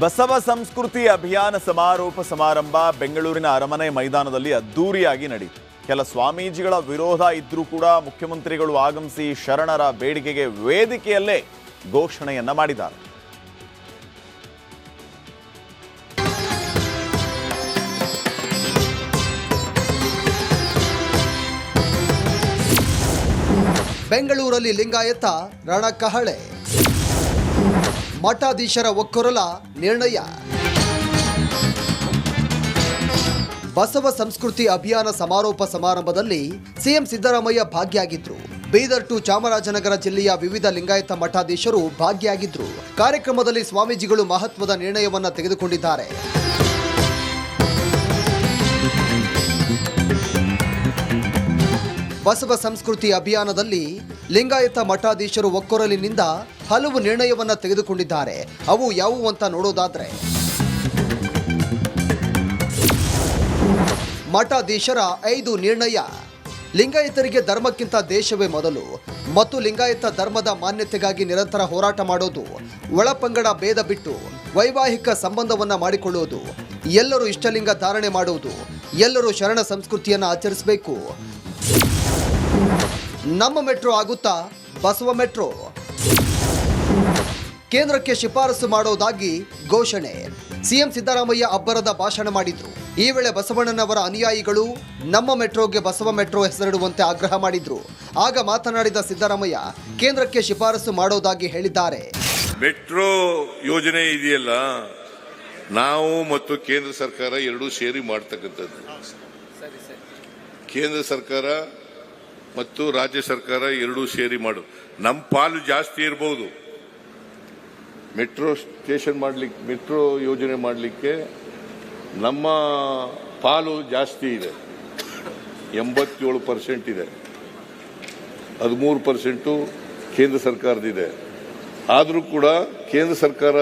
ಬಸವ ಸಂಸ್ಕೃತಿ ಅಭಿಯಾನ ಸಮಾರೋಪ ಸಮಾರಂಭ ಬೆಂಗಳೂರಿನ ಅರಮನೆ ಮೈದಾನದಲ್ಲಿ ಅದ್ದೂರಿಯಾಗಿ ನಡೆಯಿತು. ಕೆಲ ಸ್ವಾಮೀಜಿಗಳ ವಿರೋಧ ಇದ್ರೂ ಕೂಡ ಮುಖ್ಯಮಂತ್ರಿಗಳು ಆಗಮಿಸಿ ಶರಣರ ಬೇಡಿಕೆಗೆ ವೇದಿಕೆಯಲ್ಲೇ ಘೋಷಣೆಯನ್ನ ಮಾಡಿದ್ದಾರೆ. ಬೆಂಗಳೂರಲ್ಲಿ ಲಿಂಗಾಯತ ರಣಕಹಳೆ. ಮಠಾಧೀಶರ ಒಕ್ಕೊರಲ ನಿರ್ಣಯ. ಬಸವ ಸಂಸ್ಕೃತಿ ಅಭಿಯಾನ ಸಮಾರೋಪ ಸಮಾರಂಭದಲ್ಲಿ ಸಿಎಂ ಸಿದ್ದರಾಮಯ್ಯ ಭಾಗಿಯಾಗಿದ್ರು. ಬೀದರ್ ಟು ಚಾಮರಾಜನಗರ ಜಿಲ್ಲೆಯ ವಿವಿಧ ಲಿಂಗಾಯತ ಮಠಾಧೀಶರು ಭಾಗಿಯಾಗಿದ್ರು. ಕಾರ್ಯಕ್ರಮದಲ್ಲಿ ಸ್ವಾಮೀಜಿಗಳು ಮಹತ್ವದ ನಿರ್ಣಯವನ್ನು ತೆಗೆದುಕೊಂಡಿದ್ದಾರೆ. ಬಸವ ಸಂಸ್ಕೃತಿ ಅಭಿಯಾನದಲ್ಲಿ ಲಿಂಗಾಯತ ಮಠಾಧೀಶರು ಒಕ್ಕೊರಲಿನಿಂದ ಹಲವು ನಿರ್ಣಯವನ್ನು ತೆಗೆದುಕೊಂಡಿದ್ದಾರೆ. ಅವು ಯಾವುವು ಅಂತ ನೋಡೋದಾದ್ರೆ, ಮಠಾಧೀಶರ ಐದು ನಿರ್ಣಯ. ಲಿಂಗಾಯತರಿಗೆ ಧರ್ಮಕ್ಕಿಂತ ದೇಶವೇ ಮೊದಲು. ಮತ್ತು ಲಿಂಗಾಯತ ಧರ್ಮದ ಮಾನ್ಯತೆಗಾಗಿ ನಿರಂತರ ಹೋರಾಟ ಮಾಡೋದು, ಒಳಪಂಗಡ ಭೇದ ಬಿಟ್ಟು ವೈವಾಹಿಕ ಸಂಬಂಧವನ್ನು ಮಾಡಿಕೊಳ್ಳುವುದು ಎಲ್ಲರೂ ಇಷ್ಟಲಿಂಗ ಧಾರಣೆ ಮಾಡುವುದು, ಎಲ್ಲರೂ ಶರಣ ಸಂಸ್ಕೃತಿಯನ್ನು ಆಚರಿಸಬೇಕು. ನಮ್ಮ ಮೆಟ್ರೋ ಆಗುತ್ತಾ? ಬಸವ ಮೆಟ್ರೋ. ಕೇಂದ್ರಕ್ಕೆ ಶಿಫಾರಸು ಮಾಡೋದಾಗಿ ಘೋಷಣೆ. ಸಿಎಂ ಸಿದ್ದರಾಮಯ್ಯ ಅಬ್ಬರದ ಭಾಷಣ ಮಾಡಿದ್ರು. ಈ ವೇಳೆ ಬಸವಣ್ಣನವರ ಅನುಯಾಯಿಗಳು ನಮ್ಮ ಮೆಟ್ರೋಗೆ ಬಸವ ಮೆಟ್ರೋ ಹೆಸರಿಡುವಂತೆ ಆಗ್ರಹ ಮಾಡಿದ್ರು. ಆಗ ಮಾತನಾಡಿದ ಸಿದ್ದರಾಮಯ್ಯ ಕೇಂದ್ರಕ್ಕೆ ಶಿಫಾರಸು ಮಾಡೋದಾಗಿ ಹೇಳಿದ್ದಾರೆ. ಮೆಟ್ರೋ ಯೋಜನೆ ಇದೆಯಲ್ಲ? ನಾವು ಮತ್ತು ಕೇಂದ್ರ ಸರ್ಕಾರ ಎರಡೂ ಸೇರಿ ಮಾಡ್ತಕ್ಕಂಥದ್ದು. ಕೇಂದ್ರ ಸರ್ಕಾರ ಮತ್ತು ರಾಜ್ಯ ಸರ್ಕಾರ ಎರಡೂ ಸೇರಿ ಮಾಡು. ನಮ್ಮ ಪಾಲು ಜಾಸ್ತಿ ಇರಬಹುದು ಮೆಟ್ರೋ ಸ್ಟೇಷನ್ ಮಾಡ್ಲಿಕ್ಕೆ ಮೆಟ್ರೋ ಯೋಜನೆ ಮಾಡಲಿಕ್ಕೆ ನಮ್ಮ ಪಾಲು ಜಾಸ್ತಿ ಇದೆ. ಎಂಬತ್ತೇಳು ಪರ್ಸೆಂಟ್ ಇದೆ. ಹದಿಮೂರು ಪರ್ಸೆಂಟು ಕೇಂದ್ರ ಸರ್ಕಾರದಿದೆ ಆದರೂ ಕೂಡ ಕೇಂದ್ರ ಸರ್ಕಾರ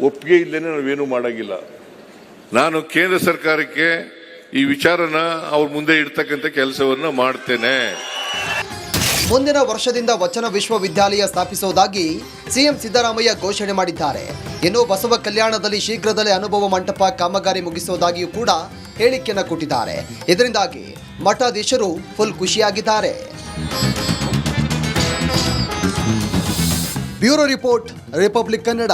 ಒಪ್ಪಿಗೆ ಇಲ್ಲದೇ ನಾವೇನು ಮಾಡೋಂಗಿಲ್ಲ. ನಾನು ಕೇಂದ್ರ ಸರ್ಕಾರಕ್ಕೆ ಈ ವಿಚಾರನ ಅವ್ರ ಮುಂದೆ ಇಡ್ತಕ್ಕಂಥ ಕೆಲಸವನ್ನು ಮಾಡ್ತೇನೆ. ಮುಂದಿನ ವರ್ಷದಿಂದ ವಚನ ವಿಶ್ವವಿದ್ಯಾಲಯ ಸ್ಥಾಪಿಸುವುದಾಗಿ ಸಿಎಂ ಸಿದ್ದರಾಮಯ್ಯ ಘೋಷಣೆ ಮಾಡಿದ್ದಾರೆ. ಇನ್ನು ಬಸವ ಕಲ್ಯಾಣದಲ್ಲಿ ಶೀಘ್ರದಲ್ಲೇ ಅನುಭವ ಮಂಟಪ ಕಾಮಗಾರಿ ಮುಗಿಸುವುದಾಗಿಯೂ ಕೂಡ ಹೇಳಿಕೆಯನ್ನು ಕೊಟ್ಟಿದ್ದಾರೆ. ಇದರಿಂದಾಗಿ ಮಠಾಧೀಶರು full ಖುಷಿಯಾಗಿದ್ದಾರೆ. Bureau report, republic Kannada.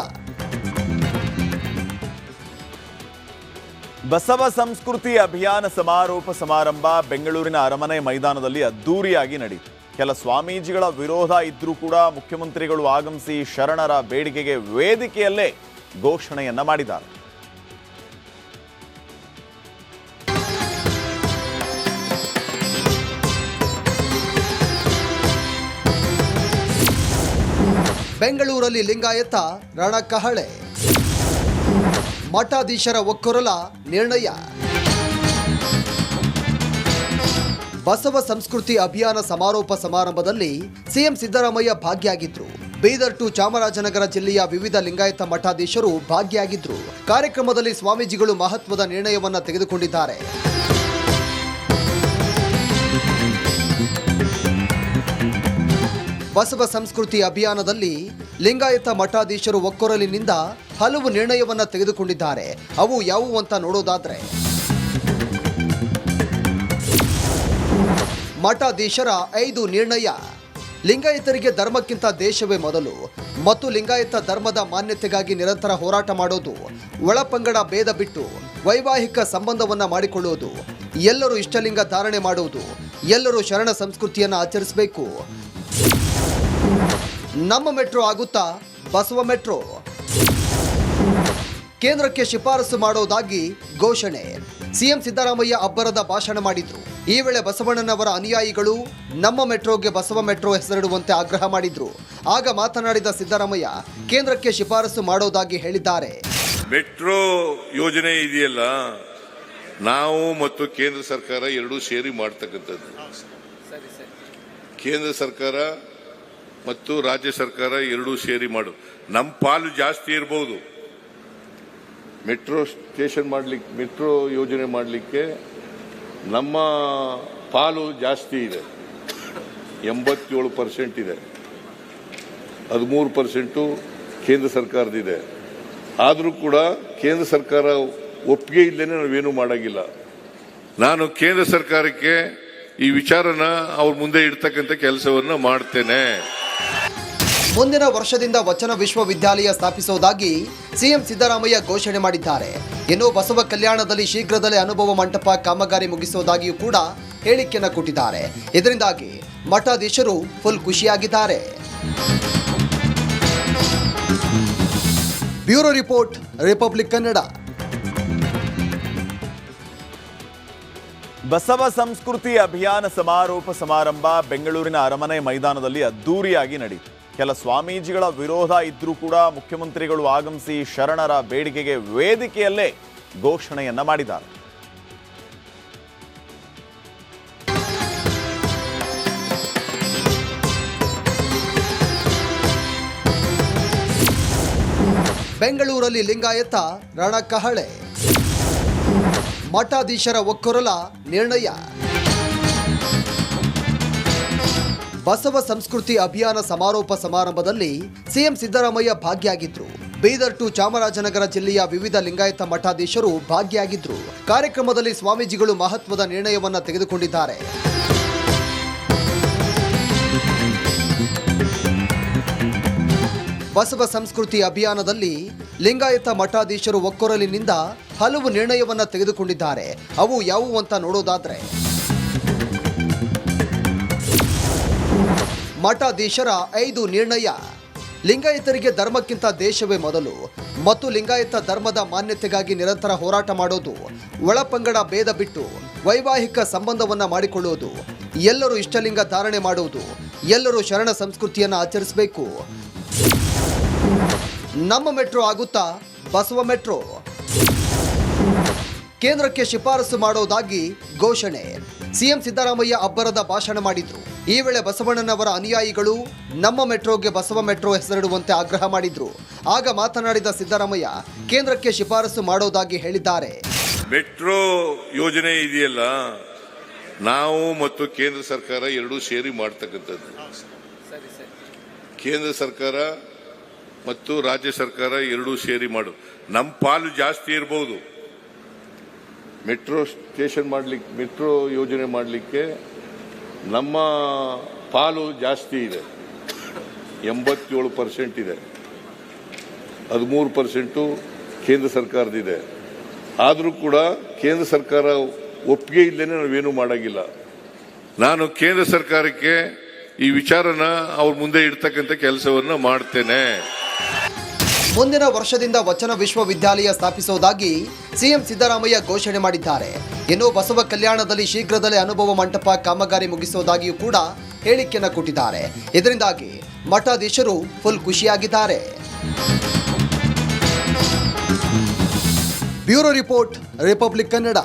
Basava ಸಂಸ್ಕೃತಿ ಅಭಿಯಾನ ಸಮಾರೋಪ ಸಮಾರಂಭ ಬೆಂಗಳೂರಿನ ಅರಮನೆ ಮೈದಾನದಲ್ಲಿ ಅದ್ದೂರಿಯಾಗಿ ನಡೆಯಿತು. ಕೆಲ ಸ್ವಾಮೀಜಿಗಳ ವಿರೋಧ ಇದ್ರೂ ಕೂಡ ಮುಖ್ಯಮಂತ್ರಿಗಳು ಆಗಮಿಸಿ ಶರಣರ ಬೇಡಿಕೆಗೆ ವೇದಿಕೆಯಲ್ಲೇ ಘೋಷಣೆಯನ್ನ ಮಾಡಿದ್ದಾರೆ. ಬೆಂಗಳೂರಲ್ಲಿ ಲಿಂಗಾಯತ ರಣಕಹಳೆ. ಮಠಾಧೀಶರ ಒಕ್ಕೊರಲ ನಿರ್ಣಯ. ಬಸವ ಸಂಸ್ಕೃತಿ ಅಭಿಯಾನ ಸಮಾರೋಪ ಸಮಾರಂಭದಲ್ಲಿ ಸಿಎಂ ಸಿದ್ದರಾಮಯ್ಯ ಭಾಗಿಯಾಗಿದ್ರು. ಬೀದರ್ ಟು ಚಾಮರಾಜನಗರ ಜಿಲ್ಲೆಯ ವಿವಿಧ ಲಿಂಗಾಯತ ಮಠಾಧೀಶರು ಭಾಗಿಯಾಗಿದ್ರು. ಕಾರ್ಯಕ್ರಮದಲ್ಲಿ ಸ್ವಾಮೀಜಿಗಳು ಮಹತ್ವದ ನಿರ್ಣಯವನ್ನ ತೆಗೆದುಕೊಂಡಿದ್ದಾರೆ. ಬಸವ ಸಂಸ್ಕೃತಿ ಅಭಿಯಾನದಲ್ಲಿ ಲಿಂಗಾಯತ ಮಠಾಧೀಶರು ಒಕ್ಕೊರಲಿನಿಂದ ಹಲವು ನಿರ್ಣಯವನ್ನ ತೆಗೆದುಕೊಂಡಿದ್ದಾರೆ. ಅವು ಯಾವುವು ಅಂತ ನೋಡೋದಾದ್ರೆ ಮಠಾಧೀಶರ ಐದು ನಿರ್ಣಯ. ಲಿಂಗಾಯತರಿಗೆ ಧರ್ಮಕ್ಕಿಂತ ದೇಶವೇ ಮೊದಲು. ಮತ್ತು ಲಿಂಗಾಯತ ಧರ್ಮದ ಮಾನ್ಯತೆಗಾಗಿ ನಿರಂತರ ಹೋರಾಟ ಮಾಡೋದು, ಒಳಪಂಗಡ ಭೇದ ಬಿಟ್ಟು ವೈವಾಹಿಕ ಸಂಬಂಧವನ್ನ ಮಾಡಿಕೊಳ್ಳುವುದು ಎಲ್ಲರೂ ಇಷ್ಟಲಿಂಗ ಧಾರಣೆ ಮಾಡುವುದು, ಎಲ್ಲರೂ ಶರಣ ಸಂಸ್ಕೃತಿಯನ್ನು ಆಚರಿಸಬೇಕು. ನಮ್ಮ ಮೆಟ್ರೋ ಆಗುತ್ತಾ? ಬಸವ ಮೆಟ್ರೋ. ಕೇಂದ್ರಕ್ಕೆ ಶಿಫಾರಸು ಮಾಡೋದಾಗಿ ಘೋಷಣೆ. ಸಿಎಂ ಸಿದ್ದರಾಮಯ್ಯ ಅಬ್ಬರದ ಭಾಷಣ ಮಾಡಿದ್ರು. ಈ ವೇಳೆ ಬಸವಣ್ಣನವರ ಅನುಯಾಯಿಗಳು ನಮ್ಮ ಮೆಟ್ರೋಗೆ ಬಸವ ಮೆಟ್ರೋ ಹೆಸರಿಡುವಂತೆ ಆಗ್ರಹ ಮಾಡಿದ್ರು. ಆಗ ಮಾತನಾಡಿದ ಸಿದ್ದರಾಮಯ್ಯ, ಕೇಂದ್ರಕ್ಕೆ ಶಿಫಾರಸು ಮಾಡೋದಾಗಿ ಹೇಳಿದ್ದಾರೆ. ಮೆಟ್ರೋ ಯೋಜನೆ ಇದೆಯಲ್ಲ, ನಾವು ಮತ್ತು ಕೇಂದ್ರ ಸರ್ಕಾರ ಎರಡೂ ಸೇರಿ ಮಾಡ್ತಕ್ಕಂಥದ್ದು. ಕೇಂದ್ರ ಸರ್ಕಾರ ಮತ್ತು ರಾಜ್ಯ ಸರ್ಕಾರ ಎರಡೂ ಸೇರಿ ಮಾಡು. ನಮ್ಮ ಪಾಲು ಜಾಸ್ತಿ ಇರಬಹುದು ಮೆಟ್ರೋ ಸ್ಟೇಷನ್ ಮಾಡಲಿಕ್ಕೆ ಮೆಟ್ರೋ ಯೋಜನೆ ಮಾಡಲಿಕ್ಕೆ ನಮ್ಮ ಪಾಲು ಜಾಸ್ತಿ ಇದೆ. ಎಂಬತ್ತೇಳು ಪರ್ಸೆಂಟ್ ಇದೆ. ಹದಿಮೂರು ಪರ್ಸೆಂಟು ಕೇಂದ್ರ ಸರ್ಕಾರದಿದೆ ಆದರೂ ಕೂಡ ಕೇಂದ್ರ ಸರ್ಕಾರ ಒಪ್ಪಿಗೆ ಇಲ್ಲದೇನೆ ನಾವೇನು ಮಾಡೋಂಗಿಲ್ಲ. ನಾನು ಕೇಂದ್ರ ಸರ್ಕಾರಕ್ಕೆ ಈ ವಿಚಾರನ ಅವ್ರ ಮುಂದೆ ಇಡ್ತಕ್ಕಂಥ ಕೆಲಸವನ್ನು ಮಾಡ್ತೇನೆ. ಮುಂದಿನ ವರ್ಷದಿಂದ ವಚನ ವಿಶ್ವವಿದ್ಯಾಲಯ ಸ್ಥಾಪಿಸುವುದಾಗಿ ಸಿಎಂ ಸಿದ್ದರಾಮಯ್ಯ ಘೋಷಣೆ ಮಾಡಿದ್ದಾರೆ. ಇನ್ನು ಬಸವ ಕಲ್ಯಾಣದಲ್ಲಿ ಶೀಘ್ರದಲ್ಲೇ ಅನುಭವ ಮಂಟಪ ಕಾಮಗಾರಿ ಮುಗಿಸುವುದಾಗಿಯೂ ಕೂಡ ಹೇಳಿಕೆಯನ್ನು ಕೊಟ್ಟಿದ್ದಾರೆ. ಇದರಿಂದಾಗಿ ಮಠಾಧೀಶರು full ಖುಷಿಯಾಗಿದ್ದಾರೆ. Bureau report, republic Kannada. Basava ಸಂಸ್ಕೃತಿ ಅಭಿಯಾನ ಸಮಾರೋಪ ಸಮಾರಂಭ ಬೆಂಗಳೂರಿನ ಅರಮನೆ ಮೈದಾನದಲ್ಲಿ ಅದ್ದೂರಿಯಾಗಿ ನಡೆಯಿತು. ಕೆಲ ಸ್ವಾಮೀಜಿಗಳ ವಿರೋಧ ಇದ್ರೂ ಕೂಡ ಮುಖ್ಯಮಂತ್ರಿಗಳು ಆಗಮಿಸಿ ಶರಣರ ಬೇಡಿಕೆಗೆ ವೇದಿಕೆಯಲ್ಲೇ ಘೋಷಣೆಯನ್ನ ಮಾಡಿದ್ದಾರೆ. ಬೆಂಗಳೂರಲ್ಲಿ ಲಿಂಗಾಯತ ರಣಕಹಳೆ. ಮಠಾಧೀಶರ ಒಕ್ಕೊರಲ ನಿರ್ಣಯ. ಬಸವ ಸಂಸ್ಕೃತಿ ಅಭಿಯಾನ ಸಮಾರೋಪ ಸಮಾರಂಭದಲ್ಲಿ ಸಿಎಂ ಸಿದ್ದರಾಮಯ್ಯ ಭಾಗಿಯಾಗಿದ್ರು. ಬೀದರ್ ಟು ಚಾಮರಾಜನಗರ ಜಿಲ್ಲೆಯ ವಿವಿಧ ಲಿಂಗಾಯತ ಮಠಾಧೀಶರು ಭಾಗಿಯಾಗಿದ್ರು. ಕಾರ್ಯಕ್ರಮದಲ್ಲಿ ಸ್ವಾಮೀಜಿಗಳು ಮಹತ್ವದ ನಿರ್ಣಯವನ್ನ ತೆಗೆದುಕೊಂಡಿದ್ದಾರೆ. ಬಸವ ಸಂಸ್ಕೃತಿ ಅಭಿಯಾನದಲ್ಲಿ ಲಿಂಗಾಯತ ಮಠಾಧೀಶರು ಒಕ್ಕೊರಲಿನಿಂದ ಹಲವು ನಿರ್ಣಯವನ್ನ ತೆಗೆದುಕೊಂಡಿದ್ದಾರೆ. ಅವು ಯಾವುವು ಅಂತ ನೋಡೋದಾದ್ರೆ ಮಠಾಧೀಶರ ಐದು ನಿರ್ಣಯ. ಲಿಂಗಾಯತರಿಗೆ ಧರ್ಮಕ್ಕಿಂತ ದೇಶವೇ ಮೊದಲು. ಮತ್ತು ಲಿಂಗಾಯತ ಧರ್ಮದ ಮಾನ್ಯತೆಗಾಗಿ ನಿರಂತರ ಹೋರಾಟ ಮಾಡೋದು, ಒಳಪಂಗಡ ಭೇದ ಬಿಟ್ಟು ವೈವಾಹಿಕ ಸಂಬಂಧವನ್ನ ಮಾಡಿಕೊಳ್ಳುವುದು ಎಲ್ಲರೂ ಇಷ್ಟಲಿಂಗ ಧಾರಣೆ ಮಾಡುವುದು, ಎಲ್ಲರೂ ಶರಣ ಸಂಸ್ಕೃತಿಯನ್ನು ಆಚರಿಸಬೇಕು. ನಮ್ಮ ಮೆಟ್ರೋ ಆಗುತ್ತಾ? ಬಸವ ಮೆಟ್ರೋ. ಕೇಂದ್ರಕ್ಕೆ ಶಿಫಾರಸು ಮಾಡೋದಾಗಿ ಘೋಷಣೆ. ಸಿಎಂ ಸಿದ್ದರಾಮಯ್ಯ ಅಬ್ಬರದ ಭಾಷಣ ಮಾಡಿದ್ರು. ಈ ವೇಳೆ ಬಸವಣ್ಣನವರ ಅನುಯಾಯಿಗಳು ನಮ್ಮ ಮೆಟ್ರೋಗೆ ಬಸವ ಮೆಟ್ರೋ ಹೆಸರಿಡುವಂತೆ ಆಗ್ರಹ ಮಾಡಿದ್ರು. ಆಗ ಮಾತನಾಡಿದ ಸಿದ್ದರಾಮಯ್ಯ, ಕೇಂದ್ರಕ್ಕೆ ಶಿಫಾರಸು ಮಾಡೋದಾಗಿ ಹೇಳಿದ್ದಾರೆ. ಮೆಟ್ರೋ ಯೋಜನೆ ಇದೆಯಲ್ಲ, ನಾವು ಮತ್ತು ಕೇಂದ್ರ ಸರ್ಕಾರ ಎರಡೂ ಸೇರಿ ಮಾಡ್ತಕ್ಕಂಥದ್ದು. ಕೇಂದ್ರ ಸರ್ಕಾರ ಮತ್ತು ರಾಜ್ಯ ಸರ್ಕಾರ ಎರಡೂ ಸೇರಿ ಮಾಡು. ನಮ್ಮ ಪಾಲು ಜಾಸ್ತಿ ಇರಬಹುದು ಮೆಟ್ರೋ ಸ್ಟೇಷನ್ ಮಾಡಲಿಕ್ಕೆ ಮೆಟ್ರೋ ಯೋಜನೆ ಮಾಡಲಿಕ್ಕೆ ನಮ್ಮ ಪಾಲು ಜಾಸ್ತಿ ಇದೆ. ಎಂಬತ್ತೇಳು ಪರ್ಸೆಂಟ್ ಇದೆ. ಹದಿಮೂರು ಪರ್ಸೆಂಟು ಕೇಂದ್ರ ಸರ್ಕಾರದಿದೆ ಆದರೂ ಕೂಡ ಕೇಂದ್ರ ಸರ್ಕಾರ ಒಪ್ಪಿಗೆ ಇಲ್ಲದೇನೆ ನಾವೇನು ಮಾಡೋಂಗಿಲ್ಲ. ನಾನು ಕೇಂದ್ರ ಸರ್ಕಾರಕ್ಕೆ ಈ ವಿಚಾರನ ಅವ್ರ ಮುಂದೆ ಇಡ್ತಕ್ಕಂಥ ಕೆಲಸವನ್ನು ಮಾಡ್ತೇನೆ. ಮುಂದಿನ ವರ್ಷದಿಂದ ವಚನ ವಿಶ್ವವಿದ್ಯಾಲಯ ಸ್ಥಾಪಿಸುವುದಾಗಿ ಸಿಎಂ ಸಿದ್ದರಾಮಯ್ಯ ಘೋಷಣೆ ಮಾಡಿದ್ದಾರೆ. ಇನ್ನು ಬಸವ ಕಲ್ಯಾಣದಲ್ಲಿ ಶೀಘ್ರದಲ್ಲೇ ಅನುಭವ ಮಂಟಪ ಕಾಮಗಾರಿ ಮುಗಿಸುವುದಾಗಿಯೂ ಕೂಡ ಹೇಳಿಕೆಯನ್ನು ಕೊಟ್ಟಿದ್ದಾರೆ. ಇದರಿಂದಾಗಿ ಮಠಾಧೀಶರು full ಖುಷಿಯಾಗಿದ್ದಾರೆ. Bureau report, republic Kannada.